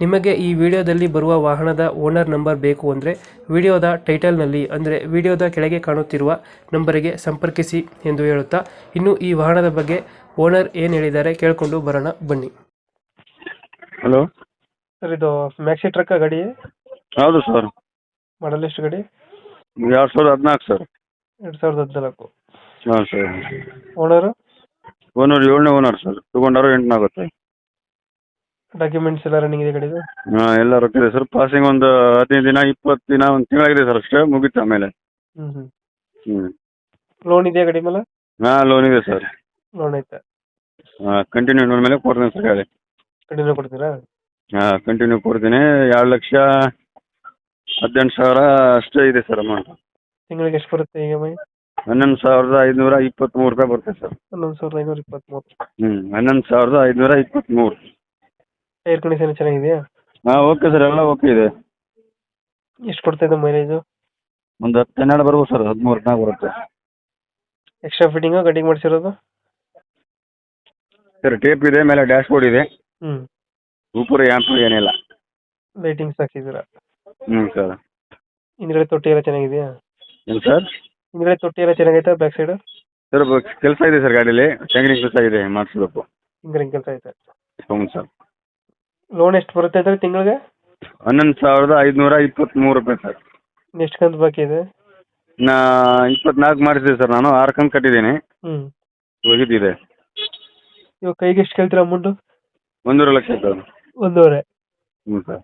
ನಿಮಗೆ ಈ ವಿಡಿಯೋದಲ್ಲಿ ಬರುವ ವಾಹನದ ಓನರ್ ನಂಬರ್ ಬೇಕು ಅಂದರೆ ವಿಡಿಯೋದ ಟೈಟಲ್ನಲ್ಲಿ ಅಂದರೆ ವಿಡಿಯೋದ ಕೆಳಗೆ ಕಾಣುತ್ತಿರುವ ನಂಬರಿಗೆ ಸಂಪರ್ಕಿಸಿ ಎಂದು ಹೇಳುತ್ತಾ ಇನ್ನು ಈ ವಾಹನದ ಬಗ್ಗೆ ಓನರ್ ಏನು ಹೇಳಿದ್ದಾರೆ ಕೇಳಿಕೊಂಡು ಬರೋಣ ಬನ್ನಿ. ಹಲೋ. ಸರ್ ಇದು ಮ್ಯಾಕ್ಸಿ ಟ್ರಕ್ ಗಾಡಿ? ಹೌದು ಸರ್. ಮಾಡಲ್ ಎಷ್ಟು ಗಾಡಿ? ಎರಡು ಸಾವಿರದ ಹದಿನಾಲ್ಕು ಸರ್. ಎರಡು ಸಾವಿರದ ಹದಿನಾಲ್ಕು. ಹಾಂ ಸರ್. ಓನರು ಓನರ್ ಏಳನೇ ಓನರ್ ಸರ್. ತಗೊಂಡಾರು ಎಂಟನೇ ಆಗುತ್ತೆ. ಡಾಕ್ಯುಮೆಂಟ್ಸ್ ಎಲ್ಲ ರನ್ನಿಂಗ್ ಇದೆ ಗಾಡಿದು ಹಾಂ ಎಲ್ಲ ರೊಕ್ಕ ಇದೆ ಸರ್ ಪಾಸಿಂಗ್ ಒಂದು ಹದಿನೈದು ದಿನ ಇಪ್ಪತ್ತು ದಿನ ಒಂದು ತಿಂಗಳಾಗಿದೆ ಸರ್ ಅಷ್ಟೇ ಮುಗಿತು ಆಮೇಲೆ. ಹ್ಞೂ ಹ್ಞೂ ಹ್ಞೂ ಲೋನ್ ಇದೆಯಾ ಗಾಡಿ ಮೇಲೆ? ಹಾಂ ಲೋನ್ ಇದೆ ಸರ್. ಲೋನ್ ಐತೆ ಹಾಂ ಕಂಟಿನ್ಯೂ ಲೋನ್ ಮೇಲೆ ಕೊಡ್ತೀನಿ ಸರ್ ಗಾಡಿ ಕಂಟಿನ್ಯೂ ಕೊಡ್ತೀರಾ? ಹಾಂ ಕಂಟಿನ್ಯೂ ಕೊಡ್ತೀನಿ. ಎರಡು ಲಕ್ಷ ಹದಿನೆಂಟು ಸಾವಿರ ಅಷ್ಟೇ ಇದೆ ಸರ್ ಅಮೌಂಟ್ ತಿಂಗಳಿಗೆ ಎಷ್ಟು ಬರುತ್ತೆ ಈಗ ಎಂ ಐ ಹನ್ನೊಂದು ಸಾವಿರದ ಐದುನೂರ ಇಪ್ಪತ್ತ್ಮೂರು ರೂಪಾಯಿ ಬರುತ್ತೆ ಸರ್. ಹನ್ನೊಂದು ಸಾವಿರದ ಐನೂರ ಇಪ್ಪತ್ತ್ಮೂರು ಹ್ಞೂ ಹನ್ನೊಂದು ಸಾವಿರದ ಐದುನೂರ ಇಪ್ಪತ್ತ್ಮೂರು ಏರ್ ಕಂಡೀಷನ್ ಚೆನ್ನಾಗಿದೆಯಾ? ಹಾ ಓಕೆ ಸರ್ ಎಲ್ಲ ಓಕೆ ಇದೆ. ಎಷ್ಟು ಕೊಡ್ತಾ ಇದೆ ಮೈಲೇಜು ಒಂದು ಹತ್ತು ಹನ್ನೆರಡು ಬರ್ಬೋದು ಸರ್ ಹದಿಮೂರು ಹದಿನಾಲ್ಕು ಬರುತ್ತೆ. ಎಕ್ಸ್ಟ್ರಾ ಫಿಟ್ಟಿಂಗು ಕಟಿಂಗ್ ಮಾಡಿಸಿರೋದು? ಸರ್ ಟೇಪ್ ಇದೆ ಮೇಲೆ ಡ್ಯಾಶ್ ಬೋರ್ಡ್ ಇದೆ ಹ್ಞೂ ಸೂಪರ್ ಯಾಂಪು ಏನಿಲ್ಲ. ಲೈಟಿಂಗ್ಸ್ ಹಾಕಿದ್ದೀರಾ? ಹ್ಞೂ ಸರ್ ಹಿಂದ್ಗಡೆ ತೊಟ್ಟಿ ಎಲ್ಲ ಚೆನ್ನಾಗಿದೆಯಾ? ಏನು ಸರ್ ಹಿಂದ್ಗಡೆ ತೊಟ್ಟಿ ಎಲ್ಲ ಚೆನ್ನಾಗೈತೆ ಬ್ಯಾಕ್ ಸೈಡು ಸರ್ ಕೆಲಸ ಇದೆ ಸರ್ ಗಾಡೀಲಿ. ಚಂಗ್ರಿಂಗ್ ಕೆಲಸ ಇದೆ ಮಾಡಿಸ್ಬೇಕು. ಹಿಂಗ್ರಿಂಗ್ ಕೆಲಸ ಐತೆ. ಹ್ಞೂ ಸರ್ ಲೋನ್ ಎಷ್ಟು ಬರುತ್ತೆ ಸರ್ ತಿಂಗಳಿಗೆ? ಹನ್ನೊಂದು ಸಾವಿರದ ಐದುನೂರ ಇಪ್ಪತ್ತ್ಮೂರು ರೂಪಾಯಿ ಸರ್. ಎಷ್ಟು ಕಂತು ಬಾಕಿ ಇದೆ? ನಾ ಇಪ್ಪತ್ನಾಲ್ಕು ಮಾಡಿಸಿದೆ ಸರ್ ನಾನು ಆರು ಕಂತು ಕಟ್ಟಿದ್ದೀನಿ. ಹ್ಞೂ ಹೋಗಿದ್ದಿದೆ. ಇವಾಗ ಕೈಗೆ ಎಷ್ಟು ಕೇಳ್ತೀರಾ ಅಮೌಂಟು ಒಂದೂವರೆ ಲಕ್ಷ ಸರ್. ಒಂದೂವರೆ. ಹ್ಞೂ ಸರ್.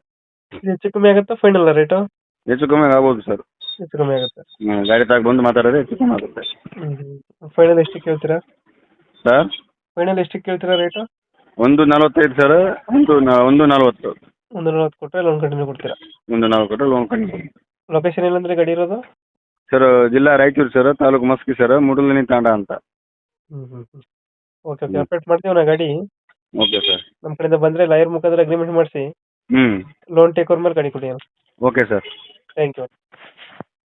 ಇದು ಹೆಚ್ಚು ಕಮ್ಮಿ ಆಗುತ್ತಾ ಫೈನಲ್ ರೇಟು ಹೆಚ್ಚು ಕಮ್ಮಿ ಆಗ್ಬೋದು ಸರ್. ಹೆಚ್ಚು ಕಮ್ಮಿ ಆಗುತ್ತೆ. ಗಾಡಿ ತಾಗ ಬಂದು ಮಾತಾಡೋದೇ ಹೆಚ್ಚು ಕಮ್ಮಿ ಆಗುತ್ತೆ. ಹ್ಞೂ ಫೈನಲ್ ಎಷ್ಟು ಕೇಳ್ತೀರಾ? ಸರ್? ಫೈನಲ್ ಎಷ್ಟು ಕೇಳ್ತೀರಾ ರೇಟು ಒಂದು ನಲವತ್ತೈದು ಸರ್ ಒಂದು ನ- ಒಂದು ನಲವತ್ತು. ಒಂದು ನಲವತ್ತು ಕೊಟ್ಟರೆ ಲೋನ್ ಕಂಟಿನ್ಯೂ ಕೊಡ್ತೀರಾ? ಒಂದು ನಲವತ್ತು ಕೊಟ್ಟರೆ ಲೋನ್ ಕಂಡು ಲೊಕೇಶನ್ ಏನಂದ್ರೆ ಗಾಡಿ ಇರೋದು? ಸರ್ ಜಿಲ್ಲಾ ರಾಯಚೂರು ಸರ್ ತಾಲೂಕು ಮಸ್ಕಿ ಸರ್ ಮುಡಲಿನಿ ತಾಂಡ ಅಂತ. ಓಕೆ ಓಕೆ ಅಪ್ಡೇಟ್ ಮಾಡ್ತೀವಿ ನಾ ಗಾಡಿ. ಓಕೆ ಸರ್ ನಮ್ಮ ಕಡೆಯಿಂದ ಬಂದ್ರೆ ಲಾಯರ್ ಮುಖಾಂತರ ಅಗ್ರಿಮೆಂಟ್ ಮಾಡಿಸಿ. ಹ್ಞೂ ಲೋನ್ ಟೇಕ್ ಓವರ್ ಮೇಲೆ ಗಾಡಿ ಕೊಡಿ ಓಕೆ ಸರ್ ಥ್ಯಾಂಕ್ ಯು